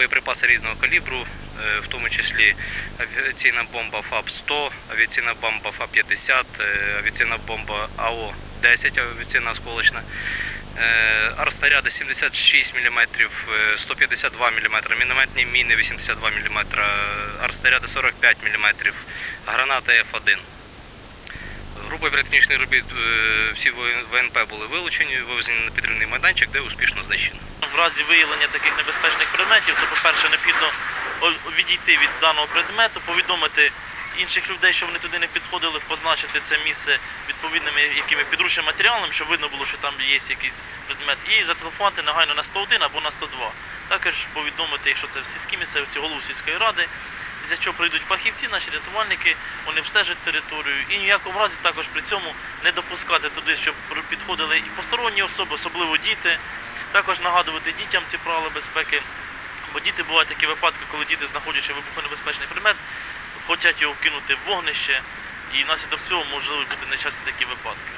боєприпаси різного калібру, е, в тому числі авіаційна бомба ФАП-100, авіаційна бомба ФАП-50, е, авіаційна бомба АО-10, авіаційна осколочна. Артснаряди 76 мм, 152 мм, мінометні міни 82 мм, артснаряди 45 мм, гранати F1. Групою піротехнічних робіт е, всі ВНП були вилучені, вивезені на підривний майданчик, де успішно знищено. В разі виявлення таких небезпечних предметів, це, по-перше, необхідно відійти від даного предмету, повідомити інших людей, що вони туди не підходили, позначити це місце відповідними якими підручним матеріалом, щоб видно було, що там є якийсь предмет, і зателефонувати негайно на 101 або на 102. Також повідомити, якщо це в сільській місцевості, голову сільської ради, після чого прийдуть фахівці, наші рятувальники, вони обстежать територію і ні в якому разі також при цьому не допускати туди, щоб підходили і посторонні особи, особливо діти. Також нагадувати дітям ці правила безпеки. Бо діти бувають такі випадки, коли діти, знаходячи вибухонебезпечний предмет, хочуть його вкинути в вогнище, і внаслідок цього можуть бути нещасні такі випадки.